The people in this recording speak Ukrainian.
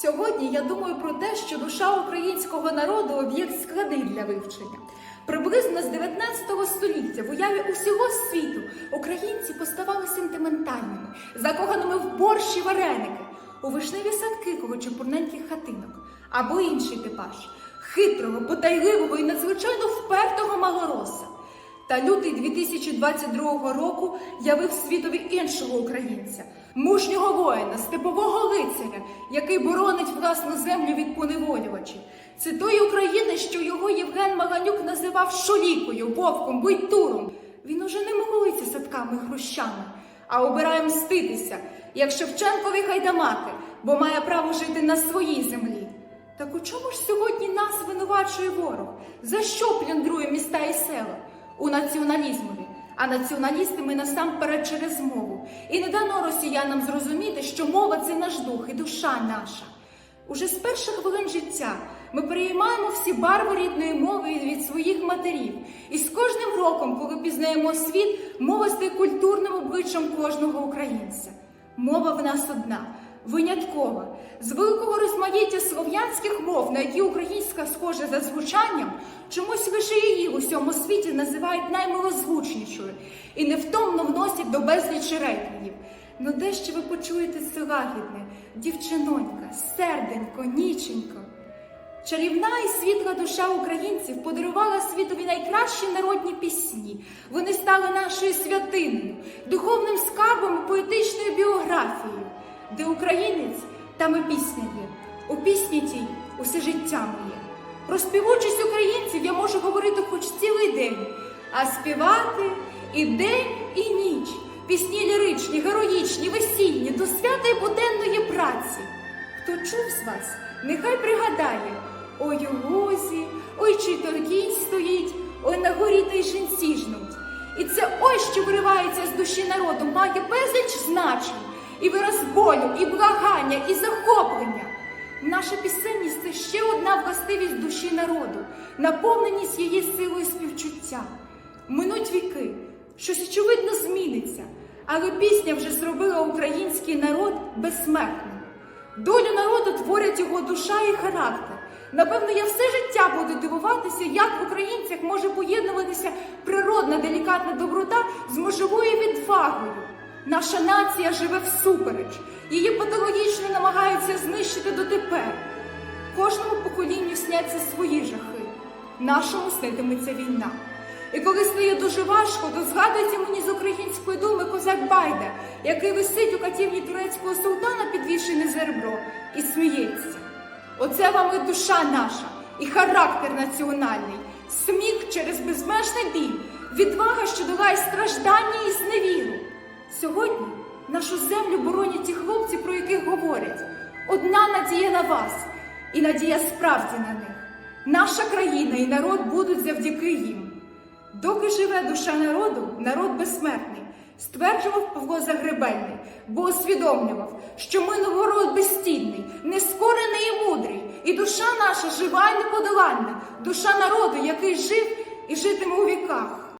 Сьогодні я думаю про те, що душа українського народу об'єкт складний для вивчення. Приблизно з 19 століття в уяві усього світу українці поставали сентиментальними, закоханими в борщ і вареники, у вишневі садки коло чепурненьких хатинок, або інший типаж хитрого, потайливого і надзвичайно впертого малороса. Та лютий 2022 року явив світові іншого українця, мужнього воїна, степового лицаря, який боронить власну землю від поневолювачів. Це той України, що його Євген Маганюк називав шолікою, вовком, буйтуром. Він уже не милується садками хрущами, а обирає мститися, як Шевченкові гайдамаки, бо має право жити на своїй землі. Так у чому ж сьогодні нас звинувачує ворог? За що плюндрує міста і села? У націоналізмові. А націоналісти ми насамперед через мову. І не дано росіянам зрозуміти, що мова це наш дух і душа наша. Уже з перших хвилин життя ми переймаємо всі барви рідної мови від своїх матерів. І з кожним роком, коли пізнаємо світ, мова стає культурним обличчям кожного українця. Мова в нас одна, виняткова. З великого розмаїття слов'янських мов, на які українська схожа за звучанням, чомусь лише її в усьому світі називають наймилозвучнішою і невтомно вносять до безлічі рейтингів. Ну де ще ви почуєте це лагідне, дівчинонька, серденько, ніченько. Чарівна і світла душа українців подарувала світові найкращі народні пісні. Вони стали нашою святиною, духовним скарбом і поетичною біографією. Де українець, там і пісня є. У пісні тій усе життя моє. Про співучість українців я можу говорити хоч цілий день, а співати і день, і ніч. Пісні ліричні, героїчні, весільні, до святої буденної праці. Хто чув з вас, нехай пригадає, ой у лозі, ой чи то кінь стоїть, ой на горі та й жінці жнуть. І це ось що виривається з душі народу, має безліч значень, і вираз болю, і благання, і захоплення. Наша пісенність це ще одна властивість душі народу, наповненість її силою співчуття. Минуть віки, щось очевидно зміниться, але пісня вже зробила український народ безсмертним. Долю народу творять його душа і характер. Напевно, я все життя буду дивуватися, як в українцях може поєднуватися природна делікатна доброта з можливою відвагою. Наша нація живе всупереч, її патологічно намагаються знищити дотепер. Кожному поколінню сняться свої жахи, нашому снитиметься війна. І коли стає дуже важко, то згадується мені з української думи козак Байда, який висить у катівні турецького султана, підвішений за ребро, і сміється. Оце вам і душа наша, і характер національний, сміх через безмежний біль, відвага, що долає страждання і зневіру. Сьогодні нашу землю боронять ті хлопці, про яких говорять. Одна надія на вас, і надія справді на них. Наша країна і народ будуть завдяки їм. Доки живе душа народу, народ безсмертний, стверджував Павло Загребельний, бо усвідомлював, що ми народ безстідний, нескорений і мудрий, і душа наша жива і неподоланна, душа народу, який жив і житиме у віках.